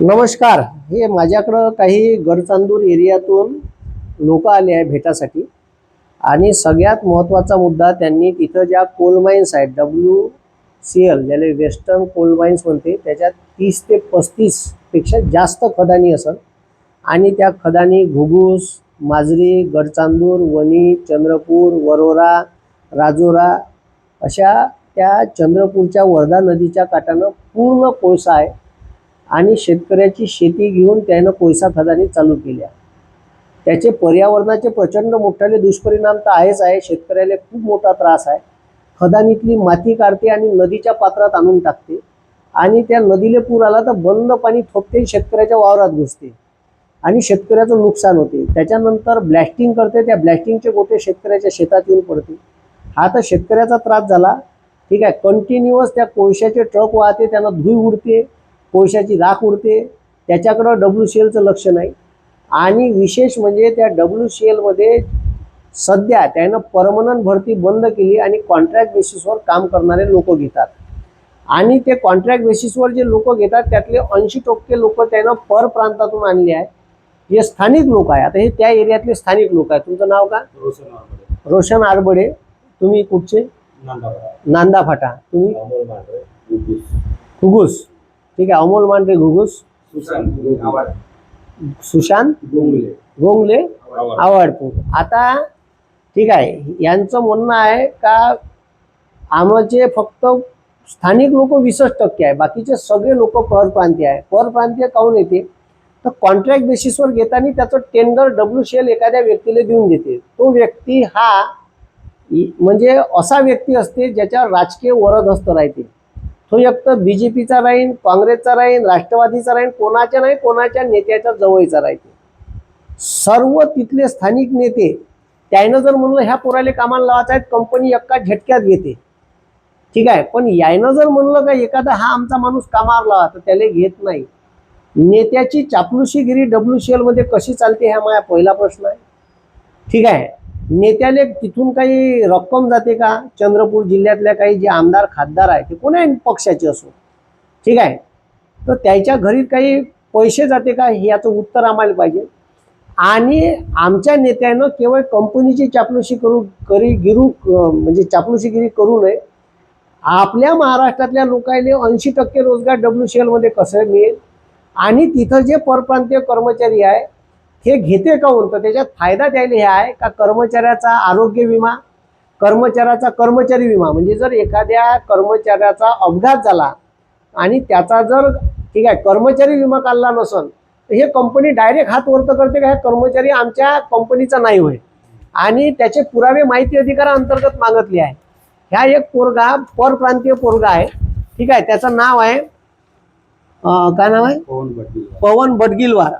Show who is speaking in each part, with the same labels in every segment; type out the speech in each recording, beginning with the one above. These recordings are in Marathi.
Speaker 1: नमस्कार. हे माझ्याकडं काही गडचांदूर एरियातून लोक आले आहे भेटासाठी. आणि सगळ्यात महत्त्वाचा मुद्दा त्यांनी तिथं ज्या कोल माईन्स आहेत डब्ल्यू सी एल ज्याला वेस्टर्न कोल माईन्स म्हणते त्याच्यात तीस ते पस्तीसपेक्षा जास्त खदानी असत आणि त्या खदानी घुगूस माजरी गडचांदूर वणी चंद्रपूर वरोरा राजोरा अशा त्या चंद्रपूरच्या वर्धा नदीच्या काठानं पूर्ण कोळसा आहे. आणि शेतकऱ्याची शेती घेऊन त्यानं कोळसा खदानी चालू केल्या. त्याचे पर्यावरणाचे प्रचंड मोठ्याले दुष्परिणाम तर आहेच आहे. शेतकऱ्याला खूप मोठा त्रास आहे. खदानीतली माती काढते आणि नदीच्या पात्रात आणून टाकते. आणि त्या नदीला पूर आला तर बंद पाणी थोपते शेतकऱ्याच्या वावरात घुसते. आणि शेतकऱ्याचं नुकसान होते. त्याच्यानंतर ब्लॅस्टिंग करते. त्या ब्लॅस्टिंगचे गोटे शेतकऱ्याच्या शेतात येऊन पडते. हा तर शेतकऱ्याचा त्रास झाला. ठीक आहे. कंटिन्युअस त्या कोळशाचे ट्रक वाहते त्यांना धुई उडते. कोळशाची राख उडते त्याच्याकडं डब्ल्यू सी एलचं लक्ष नाही. आणि विशेष म्हणजे त्या डब्ल्यू सी एलमध्ये सध्या त्यानं परमनंट भरती बंद केली आणि कॉन्ट्रॅक्ट बेसिसवर काम करणारे लोक घेतात. आणि ते कॉन्ट्रॅक्ट बेसिसवर जे लोक घेतात त्यातले ऐंशी टक्के लोक त्यानं पर प्रांतातून आणले आहे जे स्थानिक लोक आहे आता हे त्या एरियातले स्थानिक लोक आहे तुमचं नाव का?
Speaker 2: रोशन
Speaker 1: आरबडे. तुम्ही कुठचे? नांदा फाटा. तुम्ही? घुगुस ठीक आहे अमोल मांढरे घुगुस
Speaker 2: सुशांत गोंगले,
Speaker 1: गोंगले
Speaker 2: आवाड.
Speaker 1: आवडपूर. आता ठीक आहे यांचं म्हणणं आहे का आमचे फक्त स्थानिक लोक वीसच टक्के आहे बाकीचे सगळे लोक परप्रांतीय आहे. परप्रांतीय काहून येते? तर कॉन्ट्रॅक्ट बेसिसवर घेताना त्याचं टेंडर डब्ल्यू सी एल एखाद्या व्यक्तीला देऊन देते. तो व्यक्ती हा म्हणजे असा व्यक्ती असते ज्याच्यावर राजकीय वरदहस्त राहते. तो एक तर बी जे पीचा राहीन काँग्रेसचा राहीन राष्ट्रवादीचा राहीन कोणाच्या नाही कोणाच्या नेत्याच्या जवळचा राहते सर्व तिथले स्थानिक नेते त्यानं जर म्हणलं ह्या पोराले कामाला लावायचं आहे कंपनी एका झटक्यात घेते. ठीक आहे पण यायनं जर म्हणलं का एखादा हा आमचा माणूस कामावर लावा तर त्याला घेत नाही. नेत्याची चापलुशीगिरी डब्ल्यू सी एलमध्ये कशी चालते हा माझा पहिला प्रश्न आहे. ठीक आहे नेत्याले तिथून काही रक्कम जाते का? चंद्रपूर जिल्ह्यातल्या काही जे आमदार खासदार आहे ते कोणाही पक्षाचे असो? ठीक आहे? तर त्याच्या घरी काही पैसे जाते का? हे याचं उत्तर आम्हाला पाहिजे. आणि आमच्या नेत्यानं केवळ कंपनीची चापलुशी करू करी गिरू म्हणजे चापलुशीगिरी करू नये. आपल्या महाराष्ट्रातल्या लोकांना ऐंशी टक्के रोजगार डब्ल्यू सी एलमध्ये कसं मिळेल? आणि तिथं जे परप्रांतीय कर्मचारी आहे हे घेते काहून तर त्याच्यात फायदा द्यायला हे आहे का कर्मचाऱ्याचा आरोग्य विमा कर्मचाऱ्याचा कर्मचारी विमा. म्हणजे जर एखाद्या कर्मचाऱ्याचा अपघात झाला आणि त्याचा जर ठीक आहे कर्मचारी विमा काढला नसन तर हे कंपनी डायरेक्ट हात वर्त करते का? हे कर्मचारी आमच्या कंपनीचा नाही होय. आणि त्याचे पुरावे माहिती अधिकाराअंतर्गत मागितले आहे. ह्या एक पोरगा परप्रांतीय पोरगा आहे. ठीक आहे त्याचं नाव आहे काय नाव आहे?
Speaker 2: पवन
Speaker 1: पवन बडगिलवार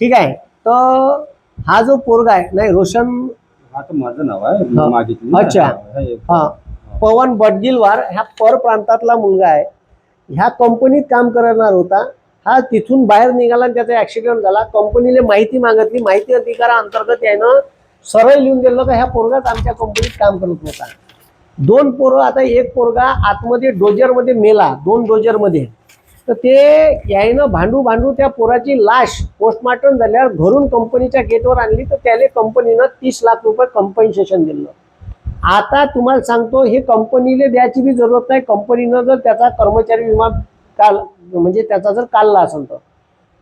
Speaker 1: ठीक आहे. तर हा जो पोरगा आहे नाही रोशन?
Speaker 2: हा तर माझं नाव आहे. मागितली
Speaker 1: अच्छा.
Speaker 2: हे
Speaker 1: पवन बडगिलवार ह्या पर प्रांतातला मुलगा आहे. ह्या कंपनीत काम करणार होता. हा तिथून बाहेर निघाला आणि त्याचा ऍक्सिडेंट झाला. कंपनीला माहिती मागितली. माहिती अधिकाराअंतर्गत यानं सरळ लिहून दिलं का ह्या पोरगाच आमच्या कंपनीत काम करत होता. दोन पोरं आता एक पोरगा आतमध्ये डोजरमध्ये मेला दोन डोजरमध्ये. तर ते यायनं भांडू भांडू त्या पोराची लाश पोस्टमार्टम झाल्यावर घरून कंपनीच्या गेटवर आणली तर त्याला कंपनीनं तीस लाख रुपये कम्पन्सेशन दिलं. आता तुम्हाला सांगतो हे कंपनीला द्यायची बी जरूरत नाही. कंपनीनं जर त्याचा कर्मचारी विमा काल म्हणजे त्याचा जर काढला असेल तर.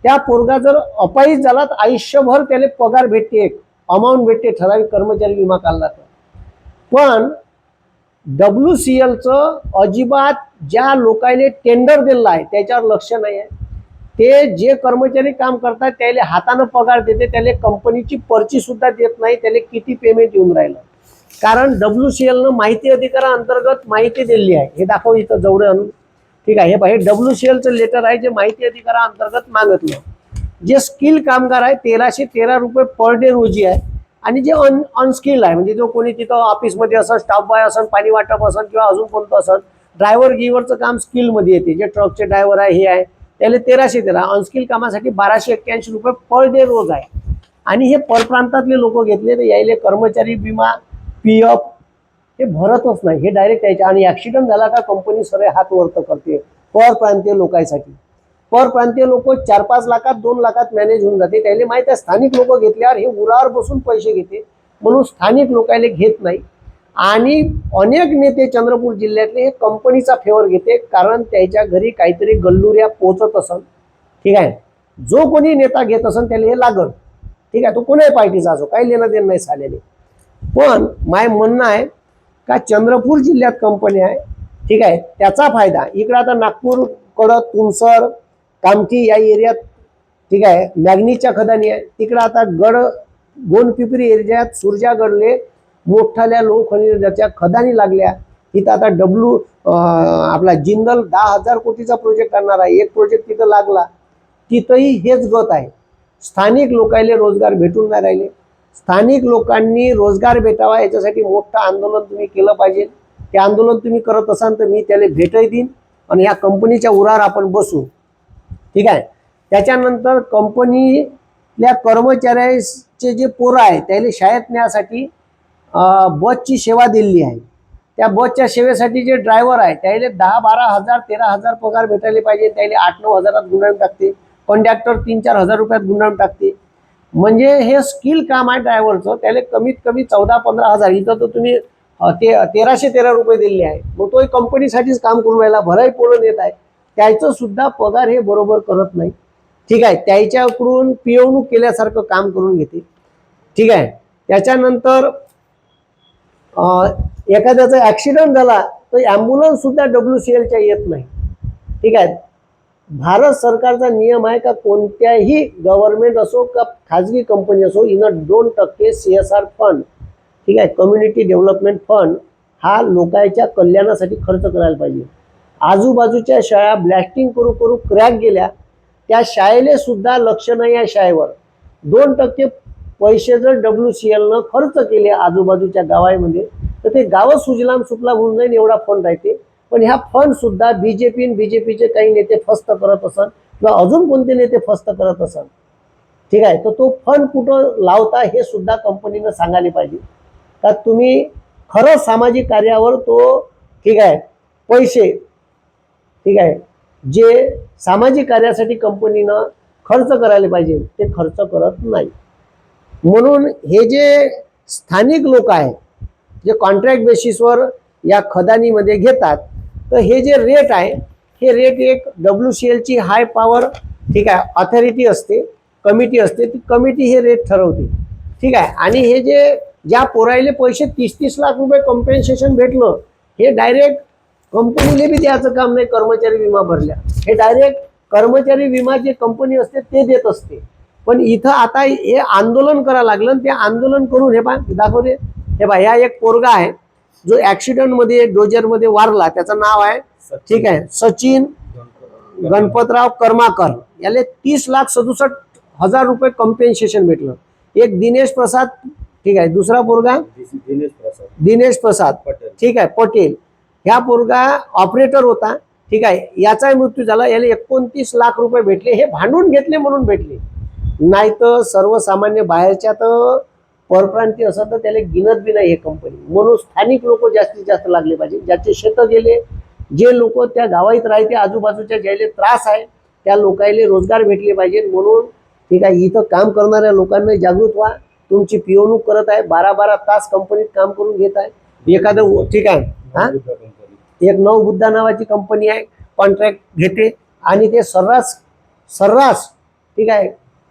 Speaker 1: त्या पोरगा जर अपायित झाला तर आयुष्यभर त्याला पगार भेटते एक. अमाऊंट भेटते ठराविक कर्मचारी विमा काढला तर. पण डब्ल्यू सी एलचं अजिबात ज्या लोकांनी टेंडर दिलेलं आहे त्याच्यावर लक्ष नाही आहे ते जे कर्मचारी काम करतात त्याला हातानं पगार देते त्याला कंपनीची पर्ची सुद्धा देत नाही त्याला किती पेमेंट येऊन राहिलं. कारण डब्ल्यू सी एलनं माहिती अधिकाराअंतर्गत माहिती दिलेली आहे. हे दाखव इथं जवळ आणून. ठीक आहे हे पहा, हे डब्ल्यू सी एलचं लेटर आहे जे माहिती अधिकाराअंतर्गत मागितलं. जे स्किल कामगार आहे तेराशे तेरा रुपये पर डे रोजी आहे. आणि जे अन अनस्किल्ड आहे म्हणजे जो कोणी तिथं ऑफिसमध्ये असेल स्टाफ बॉय असेल पाणी वाटप असेल किंवा अजून कोणतं असेल ड्रायव्हर गिव्हरचं काम स्किलमध्ये येते. जे ट्रकचे ड्रायव्हर आहे हे आहे त्याला तेराशे तेरा अनस्किल कामासाठी बाराशे एक्क्याऐंशी रुपये पर डे रोज आहे. आणि हे परप्रांतातले लोक घेतले तर यायले कर्मचारी विमा पी एफ हे भरतच नाही. हे डायरेक्ट यायचे. आणि ॲक्सिडंट झाला का कंपनी सगळे हात वर्त करते. परप्रांतीय लोकांसाठी. परप्रांतीय लोक चार पाच लाखात दोन लाखात मॅनेज होऊन जाते. त्याला माहिती आहे स्थानिक लोक घेतल्यावर हे उरावर बसून पैसे घेते. म्हणून स्थानिक लोकायला घेत नाही. आणि अनेक नेते चंद्रपूर जिल्ह्यातले हे कंपनीचा फेवर घेते. कारण त्याच्या घरी काहीतरी गल्लुऱ्या पोचत असन. ठीक आहे? जो कोणी नेता घेत असन त्याला हे लागल. ठीक आहे? तो कोणाही पार्टीचा असो काही लेणं देणं नाही झालेले. पण माय म्हणणं आहे का चंद्रपूर जिल्ह्यात कंपनी आहे. ठीक आहे? त्याचा फायदा. इकडं आता नागपूरकडं तुमसर कामठी या एरियात ठीक आहे मॅग्नीजच्या खदानी आहे. तिकडं आता गड गोंडपिपरी एरियात सुरजागडले मोठाल्या लोखनिजाच्या खदानी लागल्या. तिथं आता डब्ल्यू आपला जिंदल दहा हजार कोटीचा प्रोजेक्ट करणार आहे. एक प्रोजेक्ट तिथं लागला. तिथंही हेच गत आहे. स्थानिक लोकांना रोजगार भेटून नाही राहिले. स्थानिक लोकांनी रोजगार भेटावा याच्यासाठी मोठं आंदोलन तुम्ही केलं पाहिजे. ते आंदोलन तुम्ही करत असाल तर मी त्याला भेटही देईन. आणि या कंपनीच्या उरावर आपण बसू. ठीक आहे? त्याच्यानंतर कंपनीतल्या कर्मचाऱ्याचे जे पोरं आहे त्याला शाळेत न्यासाठी बसची सेवा दिलेली आहे. त्या बसच्या सेवेसाठी जे ड्रायव्हर आहे त्याला दहा बारा हजार तेरा हजार पगार भेटायला पाहिजे त्याला आठ नऊ हजारात गुंडाळून टाकते. कंडक्टर तीन चार हजार रुपयात गुंडाळून टाकते. म्हणजे हे स्किल काम आहे ड्रायव्हरचं त्याला कमीत कमी चौदा पंधरा हजार इथं तर तुम्ही ते तेराशे तेरा रुपये दिले आहे. मग तो कंपनीसाठीच काम करून राहिला भराई पोळून येत आहे. त्याचं सुद्धा पगार हे बरोबर करत नाही. ठीक आहे? त्याच्याकडून पिळवणूक केल्यासारखं काम करून घेते ठीक आहे? त्याच्यानंतर एखाद्याचा ॲक्सिडेंट झाला तर ॲम्ब्युलन्स सुद्धा डब्ल्यू सी एलच्या येत नाही. ठीक आहे? भारत सरकारचा नियम आहे का कोणत्याही गव्हर्नमेंट असो का खाजगी कंपनी असो इनं दोन टक्के सी एस आर फंड ठीक आहे? कम्युनिटी डेव्हलपमेंट फंड हा लोकांच्या कल्याणासाठी खर्च करायला पाहिजे. आजूबाजूच्या शाळा ब्लॅस्टिंग करू करू क्रॅक गेल्या. त्या शाळेले सुद्धा लक्ष नाही या शाळेवर. दोन टक्के पैसे जर डब्ल्यू सी एलनं खर्च केले आजूबाजूच्या गावामध्ये तर ते गावं सुजलाम सुपला होऊन जाईल एवढा फंड आहे ते. पण ह्या फंड सुद्धा बीजेपी आणि बीजेपीचे काही नेते फस्त करत असन किंवा अजून कोणते नेते फस्त करत असन ठीक आहे? तर तो फंड कुठं लावता हे सुद्धा कंपनीनं सांगायला पाहिजे. का तुम्ही खरं सामाजिक कार्यावर तो ठीक आहे पैसे ठीक आहे? जे सामाजिक कार्यासाठी कंपनीनं खर्च करायला पाहिजे ते खर्च करत नाही. म्हणून हे जे स्थानिक लोक आहेत जे कॉन्ट्रॅक्ट बेसिसवर या खदानीमध्ये घेतात तर हे जे रेट आहे हे रेट एक डब्ल्यू सी एलची हाय पॉवर ठीक आहे ऑथॉरिटी असते कमिटी असते ती कमिटी हे रेट ठरवते. ठीक आहे? आणि हे जे ज्या पोरायले पैसे तीस तीस लाख रुपये कॉम्पेन्सेशन भेटलं हे डायरेक्ट कंपनीले बी द्यायचं काम नाही कर्मचारी विमा भरल्या हे डायरेक्ट कर्मचारी विमा जे कंपनी असते ते देत असते. पण इथं आता हे आंदोलन करायला लागलं ते आंदोलन करून हे पा दाखव रे हे पा ह्या एक पोरगा आहे जो ॲक्सिडेंटमध्ये डोजरमध्ये वारला त्याचं नाव आहे ठीक आहे सचिन गणपतराव कर्माकर. याले तीस लाख सदुसष्ट हजार रुपये कम्पेन्सेशन भेटलं. एक दिनेश प्रसाद ठीक आहे दुसरा पोरगा?
Speaker 2: दिनेश प्रसाद.
Speaker 1: दिनेश प्रसाद.
Speaker 2: पटेल.
Speaker 1: ठीक आहे पटेल. ह्या पोरगा ऑपरेटर होता. ठीक आहे? याचाही मृत्यू झाला. याला एकोणतीस लाख रुपये भेटले. हे भांडून घेतले म्हणून भेटले. नाही तर सर्वसामान्य बाहेरच्या तर परप्रांती असं तर त्याला गिनत बी नाही हे कंपनी म्हणून स्थानिक लोक जास्तीत जास्त लागले पाहिजे. ज्याचे शेतं गेले जे लोक त्या गावात राहते आजूबाजूच्या ज्याले त्रास आहे त्या लोकायले रोजगार भेटले पाहिजे. म्हणून ठीक आहे इथं काम करणाऱ्या लोकांना जागृत व्हा. तुमची पिवणूक करत आहे. बारा बारा तास कंपनीत काम करून घेत आहे. एखादं ठीक आहे. हा? एक नऊ बुद्धा नावाची कंपनी आहे कॉन्ट्रॅक्ट घेते आणि ते सर्रास सर्रास ठीक आहे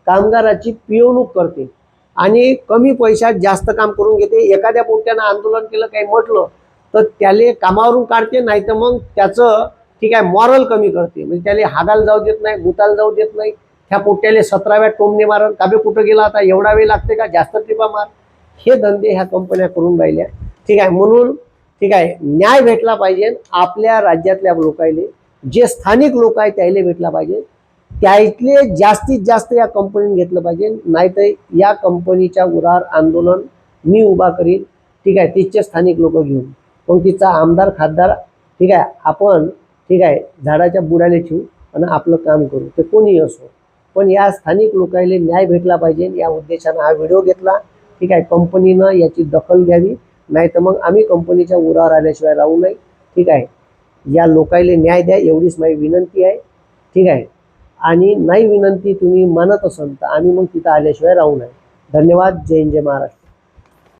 Speaker 1: कामगाराची पिळवणूक करते. आणि कमी पैशात जास्त काम करून घेते. एखाद्या पोट्यानं आंदोलन केलं काही म्हटलं तर त्याले कामावरून काढते नाही तर मग त्याचं ठीक आहे मॉरल कमी करते. म्हणजे त्याला हागायला जाऊ देत नाही गुताला जाऊ देत नाही. ह्या पोट्याला सतराव्या टोमने मारण काबे कुठं गेला आता? एवढा वेळ लागते का? जास्त टिपा मार. हे धंदे ह्या कंपन्या करून राहिल्या. ठीक आहे म्हणून ठीक आहे? न्याय भेटला पाहिजे. आपल्या राज्यातल्या लोकायले जे स्थानिक लोक आहेत त्याला भेटला पाहिजे. त्यातले जास्तीत जास्त या कंपनीने घेतलं पाहिजे. नाहीतर या कंपनीच्या उरार आंदोलन मी उभा करीन. ठीक आहे? तिथचे स्थानिक लोक घेऊन. मग तिचा आमदार खासदार ठीक आहे? आपण ठीक आहे झाडाच्या बुडाले ठेवू आणि आपलं काम करू. ते कोणी असो. पण या स्थानिक लोकांना न्याय भेटला पाहिजे. या उद्देशानं हा व्हिडिओ घेतला. ठीक आहे? कंपनीनं याची दखल घ्यावी. नाही तर मग आम्ही कंपनीच्या उरावर आल्याशिवाय राहू नये. ठीक आहे? या लोकायले न्याय द्या एवढीच माझी विनंती आहे. ठीक आहे? आणि नाही विनंती तुम्ही मानत असाल तर आम्ही मग तिथं आल्याशिवाय राहू नये. धन्यवाद. जय जय महाराष्ट्र.